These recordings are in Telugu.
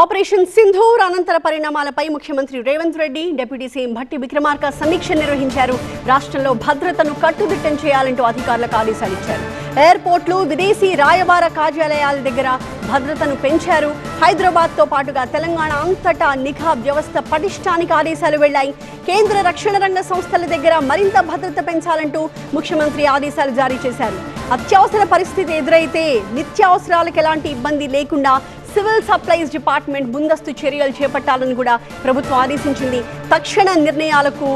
ఆపరేషన్ సింధూర్ అనంతర పరిణామాలపై ముఖ్యమంత్రి రేవంత్ రెడ్డి డిప్యూటీ సీఎం భట్టి విక్రమార్క సమీక్ష నిర్వహించారు. రాష్ట్రంలో భద్రతను కట్టుదిట్టం చేయాలంటూ అధికారులకు ఆదేశాలు ఇచ్చారు. ఎయిర్పోర్ట్లు విదేశీ రాయబార కార్యాలయాల దగ్గర భద్రతను పెంచారు. హైదరాబాద్తో పాటుగా తెలంగాణ అంతటా నిఘా వ్యవస్థ పటిష్టానికి ఆదేశాలు వెళ్ళాయి కేంద్ర రక్షణ రంగ సంస్థల దగ్గర మరింత భద్రత పెంచాలంటూ ముఖ్యమంత్రి ఆదేశాలు జారీ చేశారు. అత్యవసర పరిస్థితి ఎదురైతే నిత్యావసరాలకు ఎలాంటి ఇబ్బంది లేకుండా సివిల్ సప్లైస్ డిపార్ట్మెంట్ ముందస్తు చర్యలు చేపట్టాలని కూడా ప్రభుత్వం ఆదేశించింది. తక్షణ నిర్ణయాలకు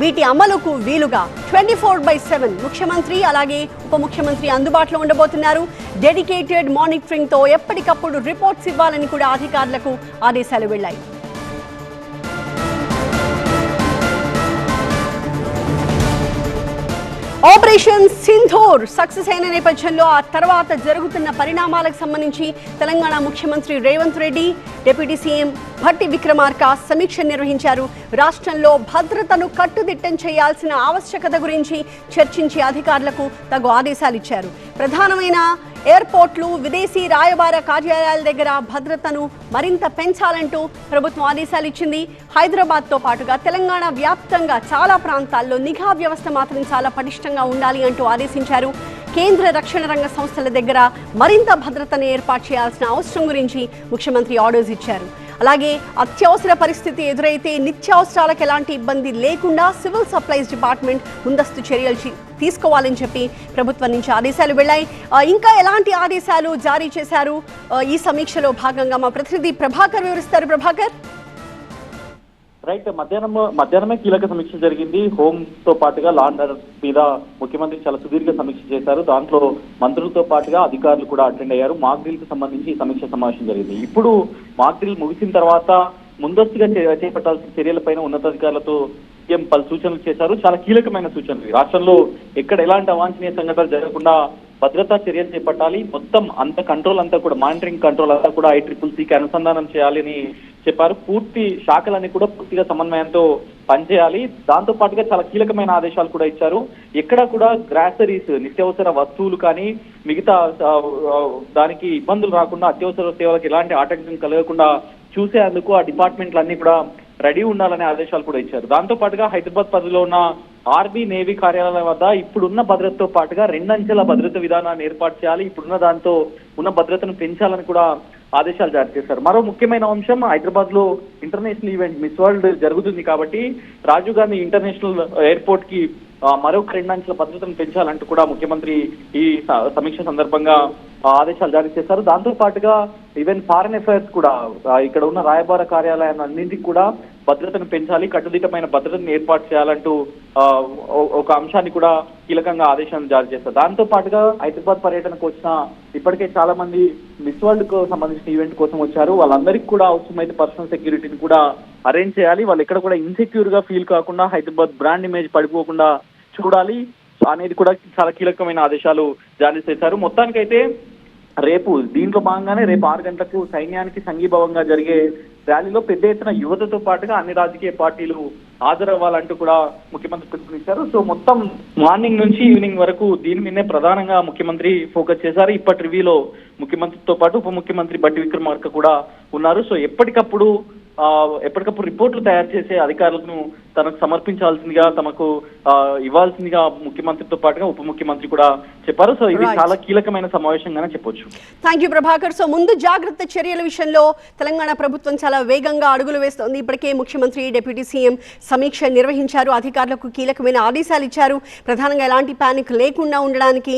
వీటి అమలుకు వీలుగా ట్వంటీ ఫోర్ బై సెవెన్ ముఖ్యమంత్రి అలాగే ఉప ముఖ్యమంత్రి అందుబాటులో ఉండబోతున్నారు. డెడికేటెడ్ మానిటరింగ్తో ఎప్పటికప్పుడు రిపోర్ట్స్ ఇవ్వాలని కూడా అధికారులకు ఆదేశాలు వెళ్ళాయి ఆపరేషన్ సింధూర్. సక్సెస్ అయిన నేపథ్యంలో ఆ తర్వాత జరుగుతున్న పరిణామాలకు సంబంధించి తెలంగాణ ముఖ్యమంత్రి రేవంత్ రెడ్డి డిప్యూటీ సీఎం భట్టి విక్రమార్క సమీక్ష నిర్వహించారు. రాష్ట్రంలో భద్రతను కట్టుదిట్టం చేయాల్సిన ఆవశ్యకత గురించి చర్చించి అధికారులకు తగు ఆదేశాలు ఇచ్చారు. ప్రధానమైన ఎయిర్పోర్ట్లు విదేశీ రాయబార కార్యాలయాల దగ్గర భద్రతను మరింత పెంచాలంటూ ప్రభుత్వం ఆదేశాలు ఇచ్చింది. హైదరాబాద్తో పాటుగా తెలంగాణ వ్యాప్తంగా చాలా ప్రాంతాల్లో నిఘా వ్యవస్థ మాత్రం చాలా పటిష్టంగా ఉండాలి అంటూ ఆదేశించారు. కేంద్ర రక్షణ రంగ సంస్థల దగ్గర మరింత భద్రతను ఏర్పాటు చేయాల్సిన అవసరం గురించి ముఖ్యమంత్రి ఆర్డర్స్ ఇచ్చారు. అలాగే అత్యవసర పరిస్థితి ఎదురైతే నిత్యావసరాలకు ఎలాంటి ఇబ్బంది లేకుండా సివిల్ సప్లైస్ డిపార్ట్మెంట్ ముందస్తు చర్యలు తీసుకోవాలని చెప్పి ప్రభుత్వం నుంచి ఆదేశాలు వెళ్ళాయి. ఇంకా ఎలాంటి ఆదేశాలు జారీ చేశారు? ఈ సమీక్షలో భాగంగా మా ప్రతినిధి ప్రభాకర్ వివరిస్తారు. ప్రభాకర్? రైట్ మధ్యాహ్నం మధ్యాహ్నమే కీలక సమీక్ష జరిగింది. హోమ్తో పాటుగా లాండ్ ఆర్డర్ మీద ముఖ్యమంత్రి చాలా సుదీర్ఘ సమీక్ష చేశారు. దాంట్లో మంత్రులతో పాటుగా అధికారులు కూడా అటెండ్ అయ్యారు. మాక్ డ్రిల్ సంబంధించి సమీక్ష సమావేశం జరిగింది. ఇప్పుడు మాక్ డ్రిల్ ముగిసిన తర్వాత ముందస్తుగా చే- చేపట్టాల్సిన చర్యలపైన ఉన్నతాధికారులతో సీఎం పలు సూచనలు చేశారు. చాలా కీలకమైన సూచనలు రాష్ట్రంలో ఎక్కడ ఎలాంటి అవాంఛనీయ సంఘటనలు జరగకుండా భద్రతా చర్యలు చేపట్టాలి. మొత్తం అంత కంట్రోల్ అంతా కూడా మానిటరింగ్ కంట్రోల్ అంతా కూడా ఐ ట్రిపుల్ సికి అనుసంధానం చేయాలని చెప్పారు. పూర్తి శాఖలన్నీ కూడా పూర్తిగా సమన్వయంతో పనిచేయాలి. దాంతో పాటుగా చాలా కీలకమైన ఆదేశాలు కూడా ఇచ్చారు. ఎక్కడ కూడా గ్రాసరీస్ నిత్యావసర వస్తువులు కానీ మిగతా దానికి ఇబ్బందులు రాకుండా అత్యవసర సేవలకు ఎలాంటి ఆటంకం కలగకుండా చూసేందుకు ఆ డిపార్ట్మెంట్లన్నీ కూడా రెడీ ఉండాలనే ఆదేశాలు కూడా ఇచ్చారు. దాంతో పాటుగా హైదరాబాద్ పరిధిలో ఉన్న ఆర్మీ నేవీ కార్యాలయం వద్ద ఇప్పుడున్న భద్రతతో పాటుగా రెండంచెల భద్రత విధానాన్ని ఏర్పాటు చేయాలి. ఇప్పుడున్న దాంతో ఉన్న భద్రతను పెంచాలని కూడా ఆదేశాలు జారీ చేశారు. మరో ముఖ్యమైన అంశం హైదరాబాద్లో ఇంటర్నేషనల్ ఈవెంట్ మిస్ వరల్డ్ జరుగుతుంది కాబట్టి రాజీవ్ గాంధీ ఇంటర్నేషనల్ ఎయిర్పోర్ట్కి మరొక రెండంచెల భద్రతను పెంచాలంటూ కూడా ముఖ్యమంత్రి ఈ స- సమీక్ష సందర్భంగా ఆదేశాలు జారీ చేశారు. దాంతో పాటుగా ఈవెన్ ఫారెన్ అఫైర్స్ కూడా ఇక్కడ ఉన్న రాయబార కార్యాలయాలన్నింటికి కూడా భద్రతను పెంచాలి కట్టుదిట్టమైన భద్రతను ఏర్పాటు చేయాలంటూ ఒక అంశాన్ని కూడా కీలకంగా ఆదేశాలు జారీ చేస్తారు దాంతో పాటుగా హైదరాబాద్ పర్యటనకు వచ్చిన ఇప్పటికే చాలా మంది మిస్ వరల్డ్కు సంబంధించిన ఈవెంట్ కోసం వచ్చారు. వాళ్ళందరికీ కూడా అవసరమైతే పర్సనల్ సెక్యూరిటీని కూడా అరేంజ్ చేయాలి. వాళ్ళు ఎక్కడ కూడా ఇన్సెక్యూర్గా ఫీల్ కాకుండా హైదరాబాద్ బ్రాండ్ ఇమేజ్ పడిపోకుండా చూడాలి. అనేది కూడా చాలా కీలకమైన ఆదేశాలు జారీ చేశారు. మొత్తానికైతే రేపు దీంట్లో భాగంగానే రేపు ఆరు గంటలకు సైన్యానికి సంఘీభావంగా జరిగే ర్యాలీలో పెద్ద ఎత్తున యువతతో పాటుగా అన్ని రాజకీయ పార్టీలు హాజరవ్వాలంటూ కూడా ముఖ్యమంత్రి పిలుపునిచ్చారు. సో మొత్తం మార్నింగ్ నుంచి ఈవినింగ్ వరకు దీని మీదనే ప్రధానంగా ముఖ్యమంత్రి ఫోకస్ చేశారు. ఇప్పటి రివ్యూలో ముఖ్యమంత్రితో పాటు ఉప ముఖ్యమంత్రి బట్టి విక్రమార్క కూడా ఉన్నారు. సో ఎప్పటికప్పుడు ఎప్పటికప్పుడు రిపోర్ట్లు తయారు చేసే అధికారులను తనకు సమర్పించాల్సిందిగా తమకు ఇవ్వాల్సిందిగా ముఖ్యమంత్రితో పాటుగా ఉప ముఖ్యమంత్రి కూడా చెప్పారు. సో ఇది. చాలా కీలకమైన సమావేశంగానే చెప్పొచ్చు. Thank you Prabhakar. సో ముందు జాగ్రత్త చర్యల విషయంలో తెలంగాణ ప్రభుత్వం చాలా వేగంగా అడుగులు వేస్తోంది. ఇప్పటికే ముఖ్యమంత్రి డిప్యూటీ సీఎం సమీక్ష నిర్వహించారు. అధికారులకు కీలకమైన ఆదేశాలు ఇచ్చారు. ప్రధానంగా ఎలాంటి ప్యానిక్ లేకుండా ఉండడానికి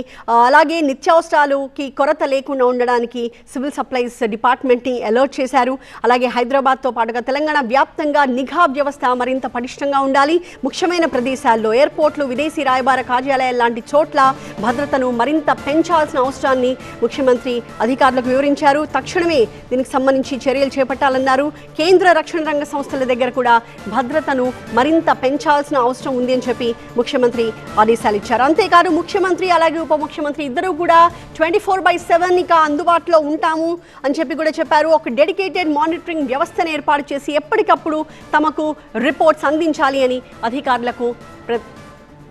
అలాగే నిత్యావసరాలుకి కొరత లేకుండా ఉండడానికి సివిల్ సప్లైస్ డిపార్ట్మెంట్ని అలర్ట్ చేశారు. అలాగే హైదరాబాద్తో పాటుగా తెలంగాణ వ్యాప్తంగా నిఘా వ్యవస్థ మరింత పటిష్టంగా ఉండాలి. ముఖ్యమైన ప్రదేశాల్లో ఎయిర్పోర్ట్లు విదేశీ రాయబార కార్యాలయాలు లాంటి చోట్ల భద్రతను మరింత పెంచాల్సిన అవసరాన్ని ముఖ్యమంత్రి అధికారులకు వివరించారు. తక్షణమే దీనికి సంబంధించి చర్యలు చేపట్టాలన్నారు. కేంద్ర రక్షణ రంగ సంస్థల దగ్గర కూడా భద్రతను మరింత పెంచాల్సిన అవసరం ఉంది అని చెప్పి ముఖ్యమంత్రి ఆదేశాలు ఇచ్చారు. అంతేకాదు ముఖ్యమంత్రి అలాగే ఉప ముఖ్యమంత్రి ఇద్దరు కూడా ట్వంటీ ఫోర్ బై సెవెన్ ఇక అందుబాటులో ఉంటాము అని చెప్పి కూడా చెప్పారు. ఒక డెడికేటెడ్ మానిటరింగ్ వ్యవస్థను ఏర్పాటు చేసి ఎప్పటికప్పుడు తమకు రిపోర్ట్స్ అందించాలి అని అధికారులకు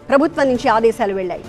ప్రభుత్వం నుంచి ఆదేశాలు వెళ్ళాయి.